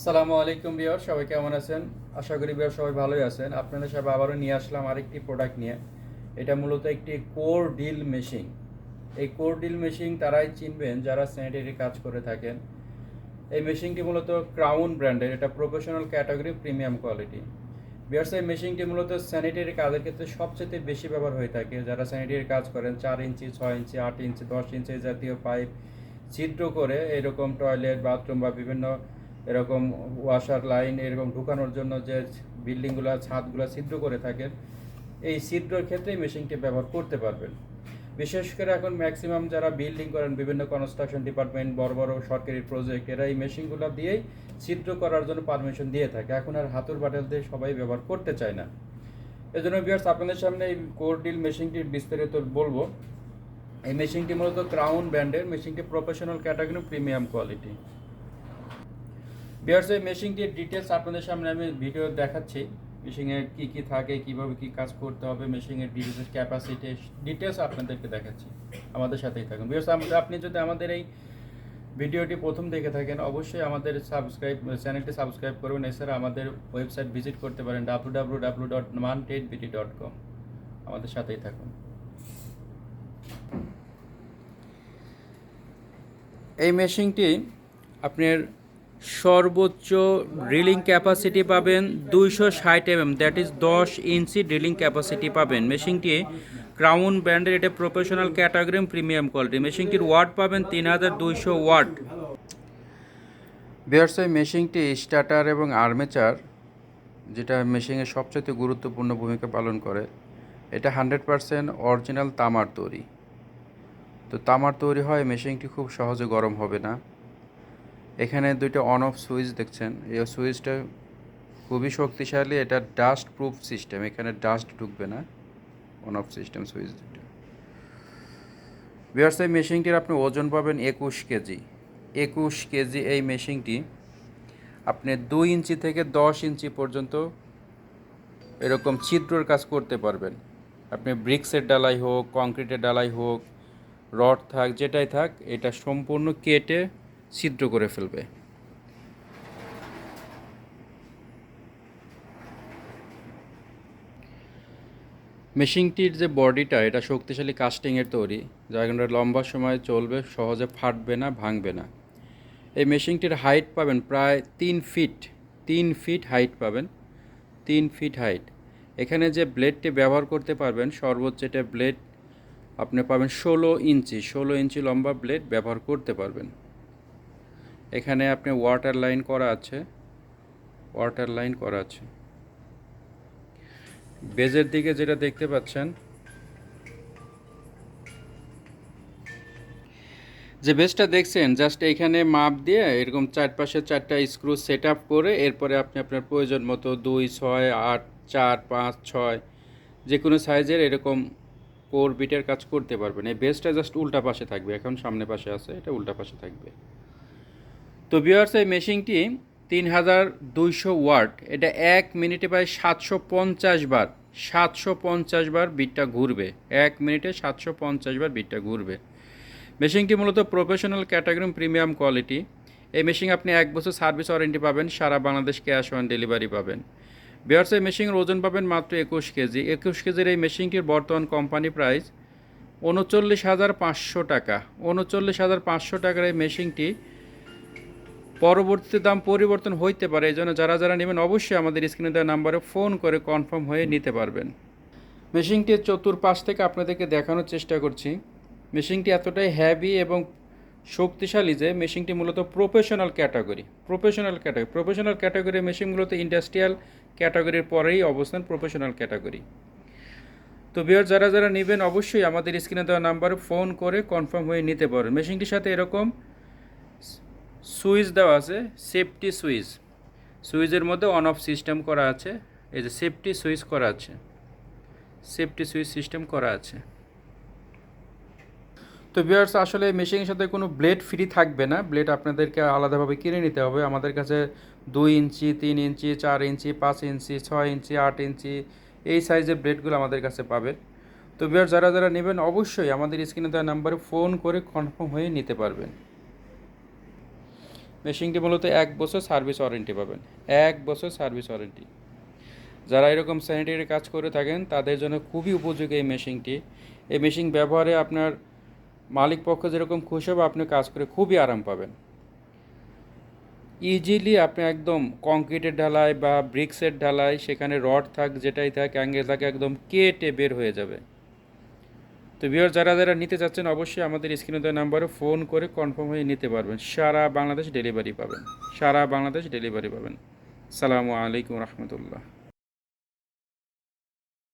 সালামু আলাইকুম বিয়ার সবাই কেমন আছেন? আশা করি বিয়ার সবাই ভালোই আছেন। আপনাদের সাথে আবারও নিয়ে আসলাম আরেকটি প্রোডাক্ট নিয়ে। এটা মূলত একটি কোর ডিল মেশিন এই কোর ডিল মেশিন তারাই চিনবেন যারা স্যানিটারি কাজ করে থাকেন। এই মেশিনটি মূলত ক্রাউন ব্র্যান্ডের এটা professional category premium quality bears এই মেশিনটি মূলত স্যানিটারি কাজের ক্ষেত্রে সবচেয়ে বেশি ব্যবহার হয়ে থাকে। যারা স্যানিটারি কাজ করেন, চার ইঞ্চি, ছয় ইঞ্চি, আট ইঞ্চি, দশ ইঞ্চি জাতীয় পাইপ ছিদ্র করে এরকম টয়লেট বাথরুম বা বিভিন্ন এরকম ওয়াশার লাইন এরকম ঢুকানোর জন্য যে বিল্ডিংগুলো ছাদগুলো ছিদ্র করে থাকেন এই ছিদ্রর ক্ষেত্রে এই মেশিনটি ব্যবহার করতে পারবেন। বিশেষ করে এখন ম্যাক্সিমাম যারা বিল্ডিং করেন, বিভিন্ন কনস্ট্রাকশন ডিপার্টমেন্ট বড় বড় সরকারি প্রজেক্ট এরা এই মেশিনগুলো দিয়েই ছিদ্র করার জন্য পারমিশন দিয়ে থাকে। এখন আর হাতুর বাটেল দিয়ে সবাই ব্যবহার করতে চায় না। এজন্য বিয়ার্স আপনাদের সামনে এই কোর ডিল মেশিনটির বিস্তারিত বলব। এই মেশিনটি মূলত ক্রাউন ব্র্যান্ডের মেশিনটি professional category premium quality bears এই মেশিনটির ডিটেলস আপনাদের সামনে আমি ভিডিও দেখাচ্ছি। মেশিনে কি কি থাকে, কীভাবে কি কাজ করতে হবে মেশিনের ডিটেলস ক্যাপাসিটি ডিটেলস আপনাদেরকে দেখাচ্ছি। আমাদের সাথেই থাকুন। বিয়ার্স আপনি যদি আমাদের এই ভিডিওটি প্রথম দেখে থাকেন, অবশ্যই আমাদের সাবস্ক্রাইব চ্যানেলটি সাবস্ক্রাইব করবেন। এছাড়া আমাদের ওয়েবসাইট ভিজিট করতে পারেন ডাব্লু ডট ডট কম আমাদের সাথেই থাকুন। এই মেশিনটি আপনার সর্বোচ্চ ড্রিলিং ক্যাপাসিটি পাবেন দুইশো ষাট এমএম দ্যাট ইজ দশ ইঞ্চি ড্রিলিং ক্যাপাসিটি পাবেন। মেশিনটি ক্রাউন ব্র্যান্ডের এটা প্রফেশনাল ক্যাটাগরি প্রিমিয়াম কোয়ালিটি মেশিনটির ওয়াট পাবেন তিন হাজার দুইশো ওয়াট বিয়ার্স এই মেশিনটি স্টার্টার এবং আর্মেচার যেটা মেশিনের সবচেয়ে গুরুত্বপূর্ণ ভূমিকা পালন করে। এটা হান্ড্রেড পারসেন্ট অরিজিনাল তামার তৈরি। তো তামার তৈরি হয়, মেশিনটি খুব সহজে গরম হবে না। এখানে দুইটা অন অফ সুইচ দেখছেন। এই সুইচটা খুবই শক্তিশালী, এটা ডাস্ট প্রুফ সিস্টেম এখানে ডাস্ট ঢুকবে না। অন অফ সিস্টেম সুইচ দুটো বিয়ার্স এই মেশিনটির আপনি ওজন পাবেন একুশ কেজি। একুশ কেজি এই মেশিনটি আপনি দুই ইঞ্চি থেকে দশ ইঞ্চি পর্যন্ত এরকম ছিদ্রর কাজ করতে পারবেন। আপনি ব্রিক্সের ডালাই হোক কংক্রিটের ডালাই হোক রড থাক, যেটাই থাক, এটা সম্পূর্ণ কেটে ছিদ্র করে ফেলবে। মেশিনটির যে বডিটা, এটা শক্তিশালী কাস্টিংয়ের তৈরি, যা এটা লম্বা সময় চলবে, সহজে ফাটবে না, ভাঙবে না। এই মেশিনটির হাইট পাবেন প্রায় তিন ফিট তিন ফিট হাইট পাবেন, তিন ফিট হাইট এখানে যে ব্লেডটি ব্যবহার করতে পারবেন, সর্বোচ্চ এটা ব্লেড আপনি পাবেন ষোলো ইঞ্চি ষোলো ইঞ্চি লম্বা ব্লেড ব্যবহার করতে পারবেন। এখানে আপনি ওয়াটার লাইন করা আছে। ওয়াটার লাইন করা আছে। বেজের দিকে যেটা দেখতে পাচ্ছেন, যে বেসটা দেখছেন জাস্ট এইখানে মাপ দিয়ে এরকম চারপাশে চারটা স্ক্রু সেট আপ করে এরপরে আপনি আপনার প্রয়োজন মতো দুই, ছয়, আট, চার, পাঁচ, ছয় যে কোনো সাইজের এরকম কোর বিটের কাজ করতে পারবেন। এই বেসটা জাস্ট উল্টা পাশে থাকবে। এখন সামনে পাশে আছে, এটা উল্টা পাশে থাকবে। তো বিয়ার্স এই মেশিনটি তিন হাজার দুইশো ওয়াট। এটা এক মিনিটে প্রায় সাতশো পঞ্চাশ বার, সাতশো পঞ্চাশ বার বিটটা ঘুরবে। এক মিনিটে সাতশো পঞ্চাশ বার বিটটা ঘুরবে। মেশিনটি মূলত প্রফেশনাল ক্যাটাগরি প্রিমিয়াম কোয়ালিটি এই মেশিন আপনি এক বছর সার্ভিস ওয়ারেন্টি পাবেন, সারা বাংলাদেশ ক্যাশ অন ডেলিভারি পাবেন। বিয়ার্স এই মেশিনের ওজন পাবেন মাত্র একুশ কেজি। একুশ কেজির এই মেশিনটির বর্তমান কোম্পানি প্রাইস উনচল্লিশ হাজার পাঁচশো টাকা। উনচল্লিশ হাজার পাঁচশো টাকার এই মেশিনটি পরবর্তীতে দাম পরিবর্তন হইতে পারে, এই জন্য যারা যারা নেবেন অবশ্যই আমাদের স্ক্রিনে দেওয়া নাম্বারে ফোন করে কনফার্ম হয়ে নিতে পারবেন। মেশিনটির চতুর্পাশ থেকে আপনাদেরকে দেখানোর চেষ্টা করছি। মেশিনটি এতটাই হ্যাভি এবং শক্তিশালী যে মেশিনটি মূলত professional category professional category professional category machine মূলত ইন্ডাস্ট্রিয়াল ক্যাটাগরির পরেই অবস্থান প্রফেশনাল ক্যাটাগরি তো বিয়ার যারা যারা নেবেন অবশ্যই আমাদের স্ক্রিনে দেওয়া নাম্বারে ফোন করে কনফার্ম হয়ে নিতে পারেন মেশিনটির সাথে এরকম সুইচ দেওয়া আছে, সেফটি সুইচ। সুইচের মধ্যে অন অফ সিস্টেম করা আছে, এই যে সেফটি সুইচ করা আছে। সেফটি সুইচ সিস্টেম করা আছে। তো বিয়ার্স আসলে মেশিনের সাথে কোনো ব্লেড ফ্রি থাকবে না। ব্লেড আপনাদেরকে আলাদাভাবে কিনে নিতে হবে। আমাদের কাছে দুই ইঞ্চি, তিন ইঞ্চি, চার ইঞ্চি, পাঁচ ইঞ্চি, ছয় ইঞ্চি, আট ইঞ্চি, এই সাইজের ব্লেডগুলো আমাদের কাছে পাবেন তো বিয়ার যারা যারা নেবেন, অবশ্যই আমাদের স্ক্রিনে দেওয়া নাম্বারে ফোন করে কনফার্ম হয়ে নিতে পারবেন। মেশিনটি মূলত এক বছর সার্ভিস ওয়ারেন্টি পাবেন, এক বছর সার্ভিস ওয়ারেন্টি। যারা এরকম স্যানিটারি কাজ করে থাকেন, তাদের জন্য খুবই উপযোগী এই মেশিনটি এই মেশিন ব্যবহারে আপনার মালিক পক্ষ যেরকম খুশি হবে, আপনি কাজ করে খুবই আরাম পাবেন। ইজিলি আপনি একদম কংক্রিটের ঢালাই বা ব্রিক্সের ঢালাই, সেখানে রড থাক, যেটাই থাক, অ্যাঙ্গেল থাকে, একদম কেটে বের হয়ে যাবে। তো বিহার যারা যারা নিতে চাচ্ছেন, অবশ্যই আমাদের স্ক্রিনে দেওয়া নাম্বারে ফোন করে কনফার্ম হয়ে নিতে পারবেন। সারা বাংলাদেশ ডেলিভারি পাবেন। সারা বাংলাদেশ ডেলিভারি পাবেন। সালামু আলাইকুম রহমতুল্লাহ।